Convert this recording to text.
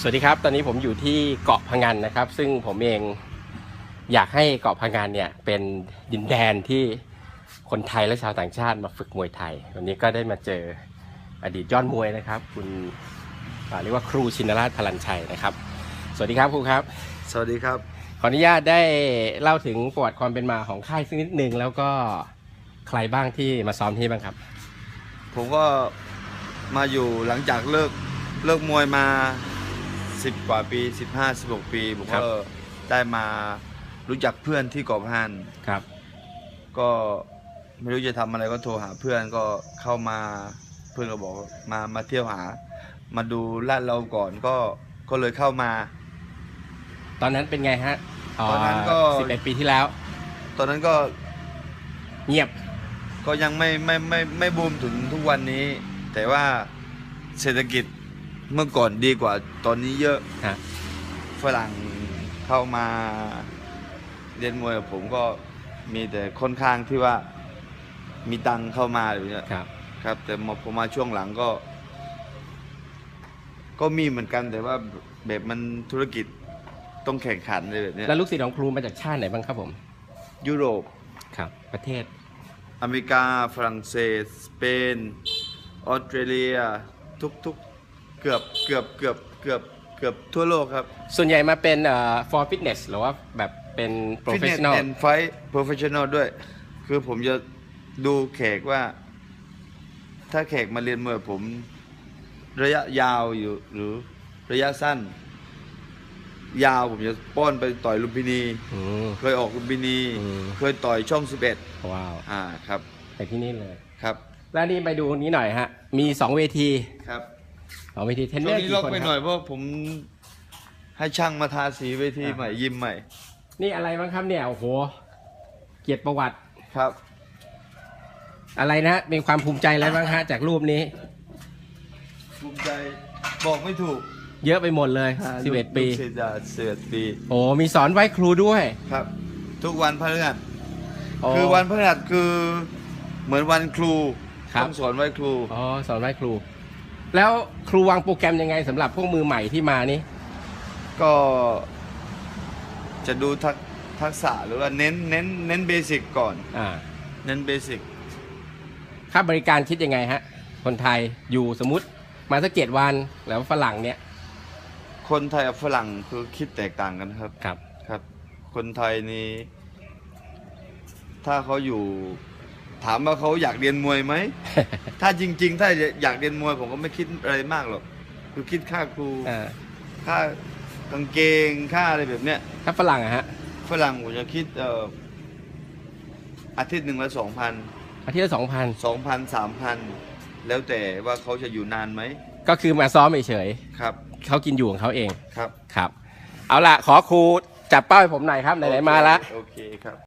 สวัสดีครับ ตอนนี้ผมอยู่ที่เกาะพังงานนะครับ ซึ่งผมเองอยากให้เกาะพังงานเนี่ยเป็นดินแดนที่คนไทยและชาวต่างชาติมาฝึกมวยไทย วันนี้ก็ได้มาเจออดีตยอดมวยนะครับ คุณอ่าเรียกว่าครูชินราชพลันชัยนะครับ สวัสดีครับครูครับ สวัสดีครับ ขออนุญาตได้เล่าถึงประวัติความเป็นมาของค่ายสักนิดหนึ่งแล้วก็ใครบ้างที่มาซ้อมที่นี่บ้างครับ ผมก็มาอยู่หลังจากเลิกเลิกมวยมา 10 กว่าปี 15 16 ปีผมครัก็บได้มารู้จักเพื่อนที่เกาะพะงันครับ ก็ไม่รู้จะทำอะไรก็โทรหาเพื่อนก็เข้ามาเพื่อนก็บอกว่ามามาเที่ยวหา มาดูลาดเราก่อนก็ก็เลยเข้ามา ตอนนั้นเป็นไงฮะตอนนั้นก็ สิบเอ็ดปีที่แล้ว ตอนนั้นก็เงียบก็ยังไม่ไม่ไม่ไม่บูมถึงทุกวันนี้ แต่ว่าเศรษฐกิจ เมื่อก่อนดีกว่าตอนนี้เยอะฮะฝรั่งเข้ามาเรียนมวยกับผมก็มีแต่ค่อนข้างที่ว่ามีตังค์เข้ามาแบบเนี้ยครับ ครับ แต่มาพอมาช่วงหลังก็ ก็มีเหมือนกันแต่ว่าแบบมันธุรกิจต้องแข่งขันเลยแบบเนี้ยแล้วลูกศิษย์ของครูมาจากชาติไหนบ้างครับผม ยุโรปครับ ประเทศ อเมริกา ฝรั่งเศส สเปน ออสเตรเลีย ทุกทุก เกือบเกือบเกือบเกือบเกือบทั่วโลกครับ ส่วนใหญ่มาเป็นเอ่อ for fitness หรือว่าแบบเป็น professional Fitness and Fight Professional ด้วย คือผมจะดูแขกว่า ถ้าแขกมาเรียนมวยกับผม ระยะยาวอยู่หรือระยะสั้น ยาวผมจะป้อนไปต่อยลุมพินี อืม เคยออกลุมพินี อืม เคยต่อยช่อง ว้าว 11 อ่าครับไปที่นี่เลย ครับ แล้วนี่ไปดูนี้หน่อยฮะ มีสองเวที ครับ สองเวทีเทรนเนช่อวงร์นี้กี่ล็อกคนไปคหน่รัอบยเพราะผมให้ช่างมาทาสีเวทีอ่าใหม่ยิมใหม่นี่อะไรบ้างครับเนี่ยโอ้โหเกียรติประวัติครับ อะไรนะมีความภูมิใจอะไรบ้างฮะจากรูปนี้ ภูมิใจบอกไม่ถูกเยอะไปหมดเลย 11 ปีลูกศิษย์อะ11ปีโอ้มีสอนไหว้ครูด้วยครับ ทุกวันพฤหัสโอ้คือวันพฤหัสคือเหมือนวันครูครับ ต้องสอนไว้ครู อ๋อสอนไหว้ครู แล้วครูวางโปรแกรมยังไงสำหรับพวกมือใหม่ที่มานี่ ก็จะดูทักทักษะหรือว่าเน้นเน้นเน้นเบสิกก่อน อ่า เน้นเบสิกค่าบริการคิดยังไงฮะ คนไทยอยู่สมมติมาสักเจ็ดวันแล้วฝรั่งเนี่ยคนไทยกับฝรั่งคือคิดแตกต่างกันครับ ครับ ครับ คนไทยนี่ถ้าเขาอยู่ ถามว่าเขาอยากเรียนมวยไหม ถ้าจริง ๆ ถ้าอยากเรียนมวยผมก็ไม่คิดอะไรมากหรอกคือคิดค่าครูอ่าค่ากางเกงค่าอะไรแบบเนี้ยถ้าฝรั่งอะฮะฝรั่งผมจะคิดเอ่ออาทิตย์หนึ่งละสองพันอาทิตย์ละสองพันสองพันสามพันแล้วแต่ว่าเขาจะอยู่นานไหมก็คือมาซ้อมเฉยครับๆเขากินอยู่ของเขาเองครับ ครับ เอาล่ะ ขอครูจับเป้าให้ผมหน่อยครับไหนๆมาละ โอเคครับ